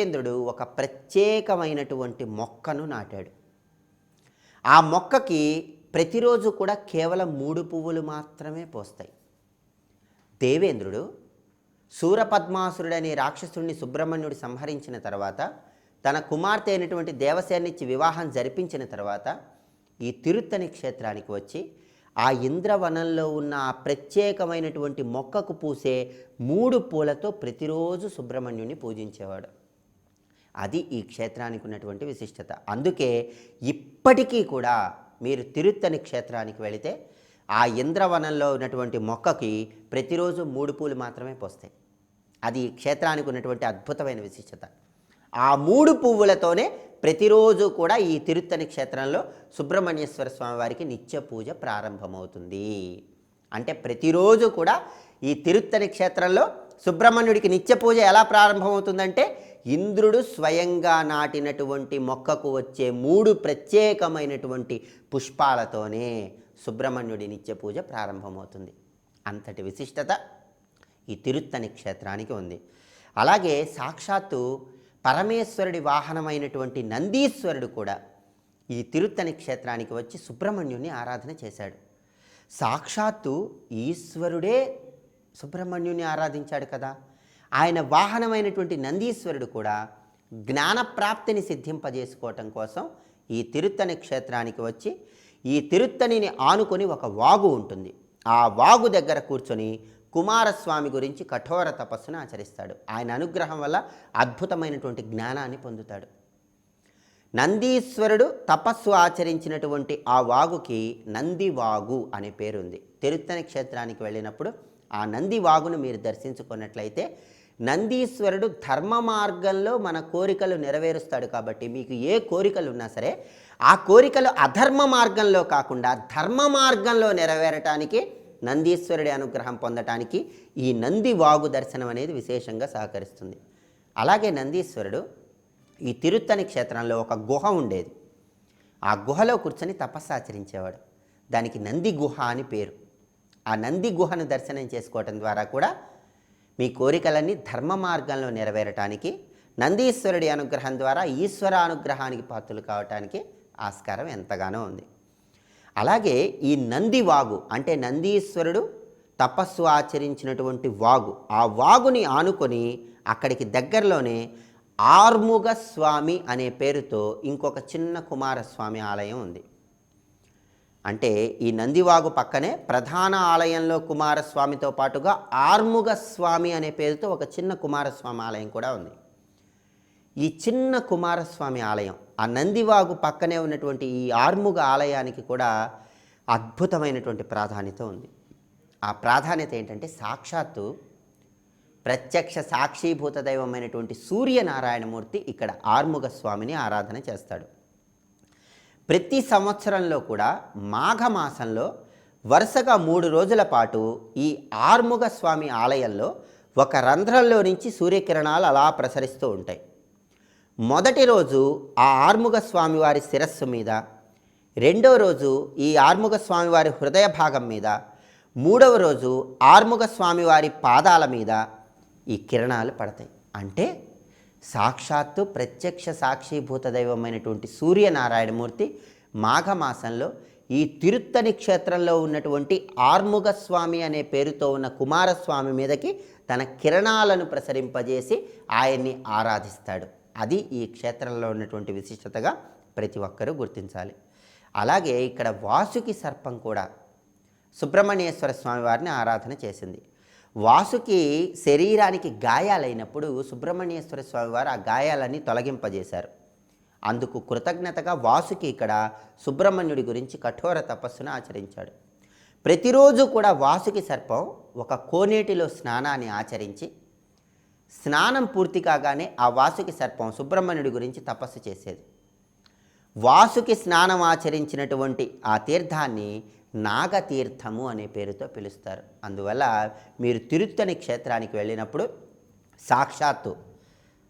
దేవేంద్రుడు ఒక ప్రత్యేకమైనటువంటి మొక్కను నాటాడు. ఆ మొక్కకి ప్రతిరోజు కూడా కేవలం మూడు పువ్వులు మాత్రమే పోస్తాయి. దేవేంద్రుడు సూరపద్మాసురుడనే రాక్షసుడిని సుబ్రహ్మణ్యుడు సంహరించిన తర్వాత తన కుమార్తె అయినటువంటి దేవసేనిచ్చి వివాహం జరిపించిన తర్వాత ఈ తిరుత్తని క్షేత్రానికి వచ్చి ఆ ఇంద్రవనంలో ఉన్న ఆ ప్రత్యేకమైనటువంటి మొక్కకు పూసే మూడు పూలతో ప్రతిరోజు సుబ్రహ్మణ్యుని పూజించేవాడు. అది ఈ క్షేత్రానికి ఉన్నటువంటి విశిష్టత. అందుకే ఇప్పటికీ కూడా మీరు తిరుత్తని క్షేత్రానికి వెళితే ఆ ఇంద్రవనంలో ఉన్నటువంటి మొక్కకి ప్రతిరోజు మూడు పూలు మాత్రమే పోస్తాయి. అది ఈ క్షేత్రానికి ఉన్నటువంటి అద్భుతమైన విశిష్టత. ఆ మూడు పువ్వులతోనే ప్రతిరోజు కూడా ఈ తిరుత్తని క్షేత్రంలో సుబ్రహ్మణ్యేశ్వర స్వామి వారికి నిత్య పూజ ప్రారంభమవుతుంది. అంటే ప్రతిరోజు కూడా ఈ తిరుత్తని క్షేత్రంలో సుబ్రహ్మణ్యుడికి నిత్య పూజ ఎలా ప్రారంభమవుతుందంటే ఇంద్రుడు స్వయంగా నాటినటువంటి మొక్కకు వచ్చే మూడు ప్రత్యేకమైనటువంటి పుష్పాలతోనే సుబ్రహ్మణ్యుడి నిత్య పూజ ప్రారంభమవుతుంది. అంతటి విశిష్టత ఈ తిరుత్తని క్షేత్రానికి ఉంది. అలాగే సాక్షాత్తు పరమేశ్వరుడి వాహనమైనటువంటి నందీశ్వరుడు కూడా ఈ తిరుత్తని క్షేత్రానికి వచ్చి సుబ్రహ్మణ్యుని ఆరాధన చేశాడు. సాక్షాత్తు ఈశ్వరుడే సుబ్రహ్మణ్యుని ఆరాధించాడు కదా. ఆయన వాహనమైనటువంటి నందీశ్వరుడు కూడా జ్ఞానప్రాప్తిని సిద్ధింపజేసుకోవటం కోసం ఈ తిరుత్తని క్షేత్రానికి వచ్చి ఈ తిరుత్తనిని ఆనుకొని ఒక వాగు ఉంటుంది. ఆ వాగు దగ్గర కూర్చొని కుమారస్వామి గురించి కఠోర తపస్సును ఆచరిస్తాడు. ఆయన అనుగ్రహం వల్ల అద్భుతమైనటువంటి జ్ఞానాన్ని పొందుతాడు. నందీశ్వరుడు తపస్సు ఆచరించినటువంటి ఆ వాగుకి నందివాగు అనే పేరుంది. తిరుత్తని క్షేత్రానికి వెళ్ళినప్పుడు ఆ నంది వాగును మీరు దర్శించుకున్నట్లయితే నందీశ్వరుడు ధర్మ మార్గంలో మన కోరికలు నెరవేరుస్తాడు కాబట్టి మీకు ఏ కోరికలు ఉన్నా సరే ఆ కోరికలు అధర్మ మార్గంలో కాకుండా ధర్మ మార్గంలో నెరవేరటానికి నందీశ్వరుడి అనుగ్రహం పొందటానికి ఈ నంది వాగు దర్శనం అనేది విశేషంగా సహకరిస్తుంది. అలాగే నందీశ్వరుడు ఈ తిరుత్తని క్షేత్రంలో ఒక గుహ ఉండేది. ఆ గుహలో కూర్చొని తపస్సు ఆచరించేవాడు. దానికి నంది గుహ అని పేరు. ఆ నంది గుహను దర్శనం చేసుకోవటం ద్వారా కూడా మీ కోరికలన్నీ ధర్మ మార్గంలో నెరవేరటానికి నందీశ్వరుడి అనుగ్రహం ద్వారా ఈశ్వర అనుగ్రహానికి పాత్రలు కావటానికి ఆస్కారం ఎంతగానో ఉంది. అలాగే ఈ నంది వాగు అంటే నందీశ్వరుడు తపస్సు ఆచరించినటువంటి వాగు ఆ వాగుని ఆనుకొని అక్కడికి దగ్గరలోనే ఆర్ముగ స్వామి అనే పేరుతో ఇంకొక చిన్న కుమారస్వామి ఆలయం ఉంది. అంటే ఈ నందివాగు పక్కనే ప్రధాన ఆలయంలో కుమారస్వామితో పాటుగా ఆర్ముగ స్వామి అనే పేరుతో ఒక చిన్న కుమారస్వామి ఆలయం కూడా ఉంది. ఈ చిన్న కుమారస్వామి ఆలయం ఆ నందివాగు పక్కనే ఉన్నటువంటి ఈ ఆర్ముగ ఆలయానికి కూడా అద్భుతమైనటువంటి ప్రాధాన్యత ఉంది. ఆ ప్రాధాన్యత ఏంటంటే సాక్షాత్తు ప్రత్యక్ష సాక్షీభూత దైవమైనటువంటి సూర్యనారాయణమూర్తి ఇక్కడ ఆర్ముగ స్వామిని ఆరాధన చేస్తాడు. ప్రతి సంవత్సరంలో కూడా మాఘమాసంలో వరుసగా మూడు రోజుల పాటు ఈ ఆర్ముగ స్వామి ఆలయంలో ఒక రంధ్రంలో నుంచి సూర్యకిరణాలు అలా ప్రసరిస్తూ ఉంటాయి. మొదటి రోజు ఆ ఆర్ముగ స్వామివారి శిరస్సు మీద రెండవ రోజు ఈ ఆర్ముగ స్వామివారి హృదయ భాగం మీద మూడవ రోజు ఆర్ముగ స్వామివారి పాదాల మీద ఈ కిరణాలు పడతాయి. అంటే సాక్షాత్తు ప్రత్యక్ష సాక్షిభూత దైవమైనటువంటి సూర్యనారాయణమూర్తి మాఘమాసంలో ఈ తిరుత్తని క్షేత్రంలో ఉన్నటువంటి ఆర్ముగస్వామి అనే పేరుతో ఉన్న కుమారస్వామి మీదకి తన కిరణాలను ప్రసరింపజేసి ఆయన్ని ఆరాధిస్తాడు. అది ఈ క్షేత్రంలో ఉన్నటువంటి విశిష్టతగా ప్రతి ఒక్కరూ గుర్తించాలి. అలాగే ఇక్కడ వాసుకి సర్పం కూడా సుబ్రహ్మణ్యేశ్వర స్వామి వారిని ఆరాధన చేసింది. వాసుకి శరీరానికి గాయాలైనప్పుడు సుబ్రహ్మణ్యేశ్వర స్వామి వారు ఆ గాయాలన్నీ తొలగింపజేశారు. అందుకు కృతజ్ఞతగా వాసుకి ఇక్కడ సుబ్రహ్మణ్యుడి గురించి కఠోర తపస్సును ఆచరించాడు. ప్రతిరోజు కూడా వాసుకి సర్పం ఒక కోనేటిలో స్నానాన్ని ఆచరించి స్నానం పూర్తి కాగానే ఆ వాసుకి సర్పం సుబ్రహ్మణ్యుడి గురించి తపస్సు చేసేది. వాసుకి స్నానం ఆచరించినటువంటి ఆ తీర్థాన్ని నాగతీర్థము అనే పేరుతో పిలుస్తారు. అందువల్ల మీరు తిరుత్తని క్షేత్రానికి వెళ్ళినప్పుడు సాక్షాత్తు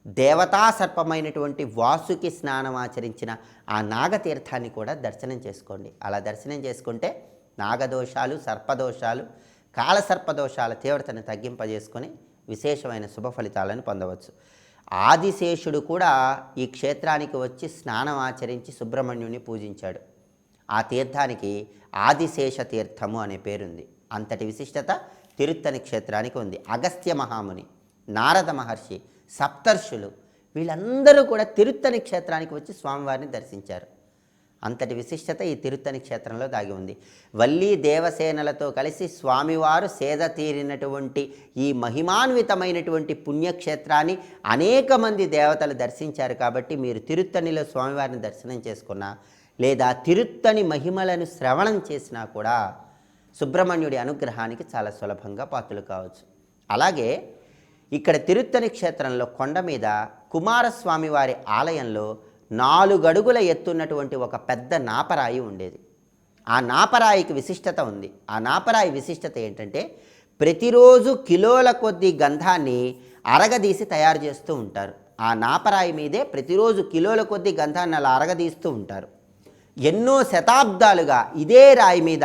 దేవతా సర్పమైనటువంటి వాసుకి స్నానం ఆచరించిన ఆ నాగతీర్థాన్ని కూడా దర్శనం చేసుకోండి. అలా దర్శనం చేసుకుంటే నాగదోషాలు సర్పదోషాలు కాలసర్పదోషాల తీవ్రతను తగ్గింపజేసుకొని విశేషమైన శుభ ఫలితాలను పొందవచ్చు. ఆదిశేషుడు కూడా ఈ క్షేత్రానికి వచ్చి స్నానం ఆచరించి సుబ్రహ్మణ్యుని పూజించాడు. ఆ తీర్థానికి ఆదిశేష తీర్థము అనే పేరుంది. అంతటి విశిష్టత తిరుత్తని క్షేత్రానికి ఉంది. అగస్త్య మహాముని నారద మహర్షి సప్తర్షులు వీళ్ళందరూ కూడా తిరుత్తని క్షేత్రానికి వచ్చి స్వామివారిని దర్శించారు. అంతటి విశిష్టత ఈ తిరుత్తని క్షేత్రంలో దాగి ఉంది. వల్లీ దేవసేనలతో కలిసి స్వామివారు సేద తీరినటువంటి ఈ మహిమాన్వితమైనటువంటి పుణ్యక్షేత్రాన్ని అనేక మంది దేవతలు దర్శించారు కాబట్టి మీరు తిరుత్తనిలో స్వామివారిని దర్శనం చేసుకున్నా లేదా తిరుత్తని మహిమలను శ్రవణం చేసినా కూడా సుబ్రహ్మణ్యుడి అనుగ్రహానికి చాలా సులభంగా పాత్రలు కావచ్చు. అలాగే ఇక్కడ తిరుత్తని క్షేత్రంలో కొండ మీద కుమారస్వామి వారి ఆలయంలో నాలుగడుగుల ఎత్తున్నటువంటి ఒక పెద్ద నాపరాయి ఉండేది. ఆ నాపరాయికి విశిష్టత ఉంది. ఆ నాపరాయి విశిష్టత ఏంటంటే ప్రతిరోజు కిలోల కొద్ది గంధాన్ని అరగదీసి తయారు చేస్తూ ఉంటారు. ఆ నాపరాయి మీదే ప్రతిరోజు కిలోల కొద్ది గంధాన్ని అలా అరగదీస్తూ ఉంటారు. ఎన్నో శతాబ్దాలుగా ఇదే రాయి మీద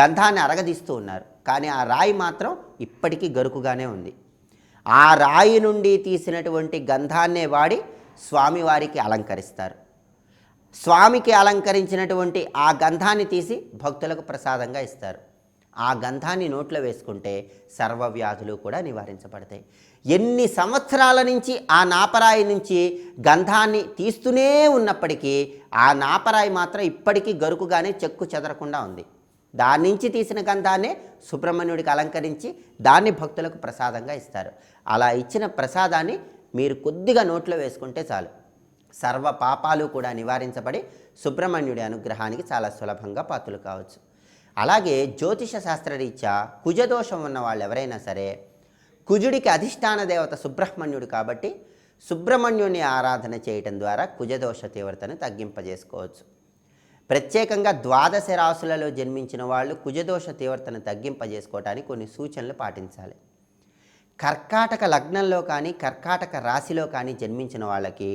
గంధాన్ని అరగదీస్తూ ఉన్నారు. కానీ ఆ రాయి మాత్రం ఇప్పటికీ గరుకుగానే ఉంది. ఆ రాయి నుండి తీసినటువంటి గంధాన్నే వాడి స్వామివారికి అలంకరిస్తారు. స్వామికి అలంకరించినటువంటి ఆ గంధాన్ని తీసి భక్తులకు ప్రసాదంగా ఇస్తారు. ఆ గంధాన్ని నోట్లో వేసుకుంటే సర్వవ్యాధులు కూడా నివారించబడతాయి. ఎన్ని సంవత్సరాల నుంచి ఆ నాపరాయి నుంచి గంధాన్ని తీస్తూనే ఉన్నప్పటికీ ఆ నాపరాయి మాత్రం ఇప్పటికీ గరుకుగానే చెక్కు చెదరకుండా ఉంది. దాని నుంచి తీసిన గంధాన్నే సుబ్రహ్మణ్యుడికి అలంకరించి దాన్ని భక్తులకు ప్రసాదంగా ఇస్తారు. అలా ఇచ్చిన ప్రసాదాన్ని మీరు కొద్దిగా నోట్లో వేసుకుంటే చాలు. సర్వ పాపాలు కూడా నివారించబడి సుబ్రహ్మణ్యుడి అనుగ్రహానికి చాలా సులభంగా పాత్రలు కావచ్చు. అలాగే జ్యోతిష శాస్త్రరీత్యా కుజదోషం ఉన్న వాళ్ళు ఎవరైనా సరే కుజుడికి అధిష్టాన దేవత సుబ్రహ్మణ్యుడు కాబట్టి సుబ్రహ్మణ్యుని ఆరాధన చేయటం ద్వారా కుజదోష తీవ్రతను తగ్గింపజేసుకోవచ్చు. ప్రత్యేకంగా ద్వాదశ రాశులలో జన్మించిన వాళ్ళు కుజదోష తీవ్రతను తగ్గింపజేసుకోవటానికి కొన్ని సూచనలు పాటించాలి. కర్కాటక లగ్నంలో కానీ కర్కాటక రాశిలో కానీ జన్మించిన వాళ్ళకి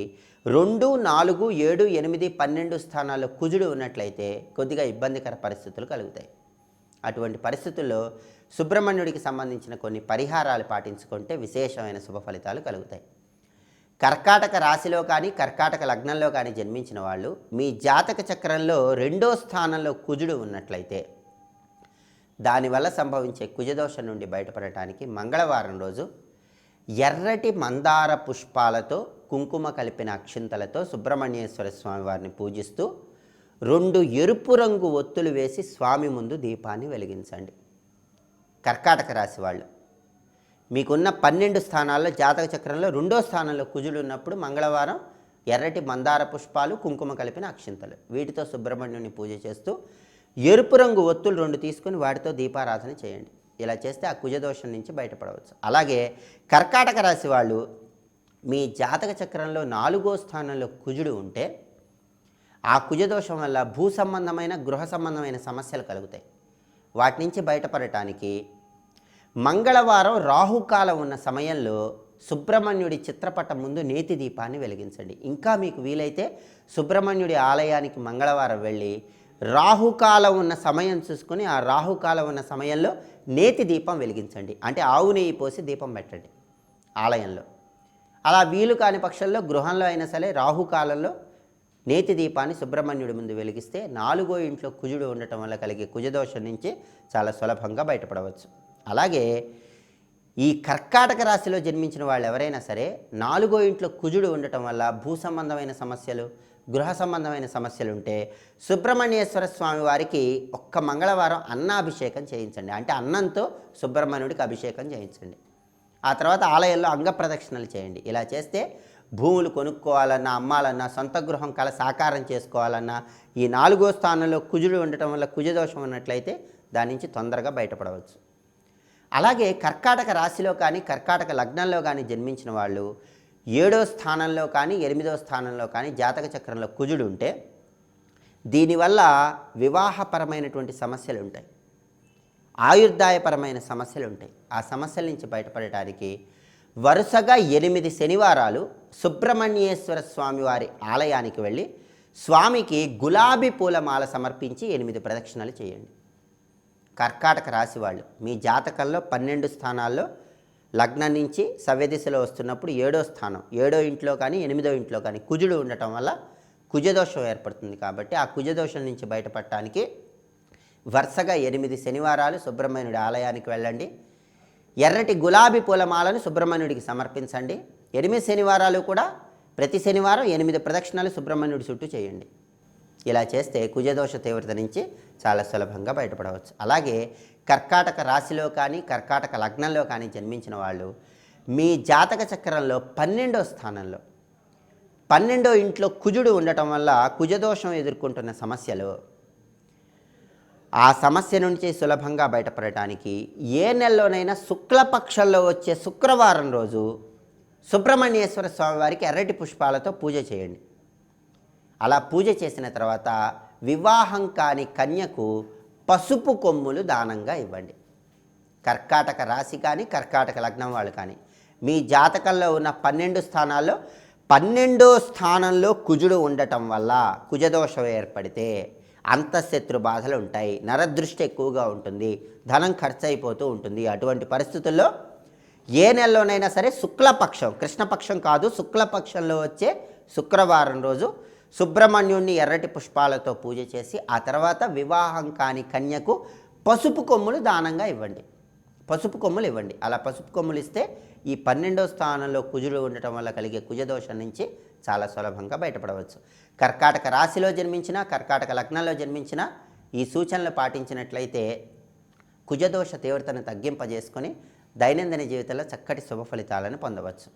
రెండు నాలుగు ఏడు ఎనిమిది పన్నెండు స్థానాల్లో కుజుడు ఉన్నట్లయితే కొద్దిగా ఇబ్బందికర పరిస్థితులు కలుగుతాయి. అటువంటి పరిస్థితుల్లో సుబ్రహ్మణ్యుడికి సంబంధించిన కొన్ని పరిహారాలు పాటించుకుంటే విశేషమైన శుభ ఫలితాలు కలుగుతాయి. కర్కాటక రాశిలో కానీ కర్కాటక లగ్నంలో కానీ జన్మించిన వాళ్ళు మీ జాతక చక్రంలో రెండో స్థానంలో కుజుడు ఉన్నట్లయితే దానివల్ల సంభవించే కుజదోషం నుండి బయటపడటానికి మంగళవారం రోజు ఎర్రటి మందార పుష్పాలతో కుంకుమ కలిపిన అక్షింతలతో సుబ్రహ్మణ్యేశ్వర స్వామి వారిని పూజిస్తూ రెండు ఎరుపు రంగు ఒత్తులు వేసి స్వామి ముందు దీపాన్ని వెలిగించండి. కర్కాటక రాశి వాళ్ళు మీకున్న పన్నెండు స్థానాల్లో జాతక చక్రంలో రెండో స్థానంలో కుజుడు ఉన్నప్పుడు మంగళవారం ఎర్రటి మందార పుష్పాలు కుంకుమ కలిపిన అక్షింతలు. వీటితో సుబ్రహ్మణ్యుని పూజ చేస్తూ ఎరుపు రంగు ఒత్తులు రెండు తీసుకుని వాటితో దీపారాధన చేయండి. ఇలా చేస్తే ఆ కుజదోషం నుంచి బయటపడవచ్చు. అలాగే కర్కాటక రాశి వాళ్ళు మీ జాతక చక్రంలో నాలుగో స్థానంలో కుజుడు ఉంటే ఆ కుజదోషం వల్ల భూ సంబంధమైన గృహ సంబంధమైన సమస్యలు కలుగుతాయి. వాటి నుంచి బయటపడటానికి మంగళవారం రాహుకాలం ఉన్న సమయంలో సుబ్రహ్మణ్యుడి చిత్రపటం ముందు నేతి దీపాన్ని వెలిగించండి. ఇంకా మీకు వీలైతే సుబ్రహ్మణ్యుడి ఆలయానికి మంగళవారం వెళ్ళి రాహుకాలం ఉన్న సమయం చూసుకొని ఆ రాహుకాలం ఉన్న సమయంలో నేతి దీపం వెలిగించండి. అంటే ఆవు నెయ్యి పోసి దీపం పెట్టండి ఆలయంలో. అలా వీలు కాని పక్షంలో గృహంలో అయినా సరే రాహుకాలంలో నేతి దీపాన్ని సుబ్రహ్మణ్యుడి ముందు వెలిగిస్తే నాలుగో ఇంట్లో కుజుడు ఉండటం వల్ల కలిగే కుజదోషం నుంచి చాలా సులభంగా బయటపడవచ్చు. అలాగే ఈ కర్కాటక రాశిలో జన్మించిన వాళ్ళు ఎవరైనా సరే నాలుగో ఇంట్లో కుజుడు ఉండటం వల్ల భూ సంబంధమైన సమస్యలు గృహ సంబంధమైన సమస్యలు ఉంటే సుబ్రహ్మణ్యేశ్వర స్వామి వారికి ఒక్క మంగళవారం అన్నాభిషేకం చేయించండి. అంటే అన్నంతో సుబ్రహ్మణ్యుడికి అభిషేకం చేయించండి. ఆ తర్వాత ఆలయంలో అంగ ప్రదక్షిణలు చేయండి. ఇలా చేస్తే భూములు కొనుక్కోవాలన్నా అమ్మాలన్నా సొంత గృహం కల సాకారం చేసుకోవాలన్నా ఈ నాలుగో స్థానంలో కుజుడు ఉండటం వల్ల కుజదోషం ఉన్నట్లయితే దాని నుంచి తొందరగా బయటపడవచ్చు. అలాగే కర్కాటక రాశిలో కానీ కర్కాటక లగ్నంలో కానీ జన్మించిన వాళ్ళు ఏడో స్థానంలో కానీ ఎనిమిదో స్థానంలో కానీ జాతక చక్రంలో కుజుడు ఉంటే దీనివల్ల వివాహపరమైనటువంటి సమస్యలు ఉంటాయి. ఆయుర్దాయపరమైన సమస్యలు ఉంటాయి. ఆ సమస్యల నుంచి బయటపడటానికి వరుసగా ఎనిమిది శనివారాలు సుబ్రహ్మణ్యేశ్వర స్వామి వారి ఆలయానికి వెళ్ళి స్వామికి గులాబీ పూలమాల సమర్పించి ఎనిమిది ప్రదక్షిణలు చేయండి. కర్కాటక రాశి వాళ్ళు మీ జాతకంలో పన్నెండు స్థానాల్లో లగ్నం నుంచి సవ్యదిశలో వస్తున్నప్పుడు ఏడో స్థానం ఏడో ఇంట్లో కానీ ఎనిమిదో ఇంట్లో కానీ కుజుడు ఉండటం వల్ల కుజదోషం ఏర్పడుతుంది కాబట్టి ఆ కుజదోషం నుంచి బయటపడటానికి వరుసగా ఎనిమిది శనివారాలు సుబ్రహ్మణ్యుడి ఆలయానికి వెళ్ళండి. ఎర్రటి గులాబీ పూలమాలను సుబ్రహ్మణ్యుడికి సమర్పించండి. ఎనిమిది శనివారాలు కూడా ప్రతి శనివారం ఎనిమిది ప్రదక్షిణాలు సుబ్రహ్మణ్యుడి చుట్టూ చేయండి. ఇలా చేస్తే కుజదోష తీవ్రత నుంచి చాలా సులభంగా బయటపడవచ్చు. అలాగే కర్కాటక రాశిలో కానీ కర్కాటక లగ్నంలో కానీ జన్మించిన వాళ్ళు మీ జాతక చక్రంలో పన్నెండో స్థానంలో పన్నెండో ఇంట్లో కుజుడు ఉండటం వల్ల కుజదోషం ఎదుర్కొంటున్న సమస్యలు ఆ సమస్య నుంచి సులభంగా బయటపడటానికి ఏ నెలలోనైనా శుక్లపక్షంలో వచ్చే శుక్రవారం రోజు సుబ్రహ్మణ్యేశ్వర స్వామి వారికి ఎర్రటి పుష్పాలతో పూజ చేయండి. అలా పూజ చేసిన తర్వాత వివాహం కాని కన్యకు పసుపు కొమ్ములు దానంగా ఇవ్వండి. కర్కాటక రాశి కానీ కర్కాటక లగ్నం వాళ్ళు కానీ మీ జాతకంలో ఉన్న పన్నెండు స్థానాల్లో పన్నెండో స్థానంలో కుజుడు ఉండటం వల్ల కుజదోషం ఏర్పడితే అంతఃశత్రు బాధలు ఉంటాయి నరదృష్టి ఎక్కువగా ఉంటుంది ధనం ఖర్చు అయిపోతూ ఉంటుంది. అటువంటి పరిస్థితుల్లో ఏ నెలలోనైనా సరే శుక్లపక్షం కృష్ణపక్షం కాదు శుక్లపక్షంలో వచ్చే శుక్రవారం రోజు సుబ్రహ్మణ్యుణ్ణి ఎర్రటి పుష్పాలతో పూజ చేసి ఆ తర్వాత వివాహం కాని కన్యకు పసుపు కొమ్ములు దానంగా ఇవ్వండి. పసుపు కొమ్ములు ఇవ్వండి. అలా పసుపు కొమ్ములు ఇస్తే ఈ పన్నెండో స్థానంలో కుజుడు ఉండటం వల్ల కలిగే కుజదోషం నుంచి చాలా సులభంగా బయటపడవచ్చు. కర్కాటక రాశిలో జన్మించిన కర్కాటక లగ్నంలో జన్మించిన ఈ సూచనలు పాటించినట్లయితే కుజదోష తీవ్రతను తగ్గింపజేసుకొని దైనందిన జీవితంలో చక్కటి శుభ ఫలితాలను పొందవచ్చు.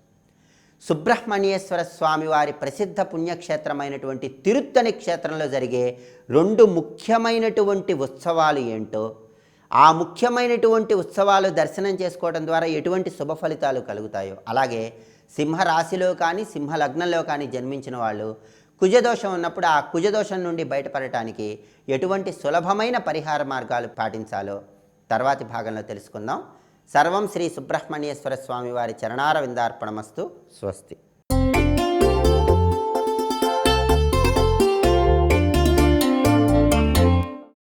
సుబ్రహ్మణ్యేశ్వర స్వామి వారి ప్రసిద్ధ పుణ్యక్షేత్రమైనటువంటి తిరుత్తని క్షేత్రంలో జరిగే రెండు ముఖ్యమైనటువంటి ఉత్సవాలు ఏంటో ఆ ముఖ్యమైనటువంటి ఉత్సవాలు దర్శనం చేసుకోవడం ద్వారా ఎటువంటి శుభ ఫలితాలు కలుగుతాయో అలాగే సింహ రాశిలో కానీ సింహ లగ్నంలో కానీ జన్మించిన వాళ్ళు కుజదోషం ఉన్నప్పుడు ఆ కుజదోషం నుండి బయటపడటానికి ఎటువంటి సులభమైన పరిహార మార్గాలు పాటించాలో తర్వాతి భాగంలో తెలుసుకుందాం. సర్వం శ్రీ సుబ్రహ్మణ్యేశ్వర స్వామి వారి చరణార విందార్పణమస్తు స్వస్తి.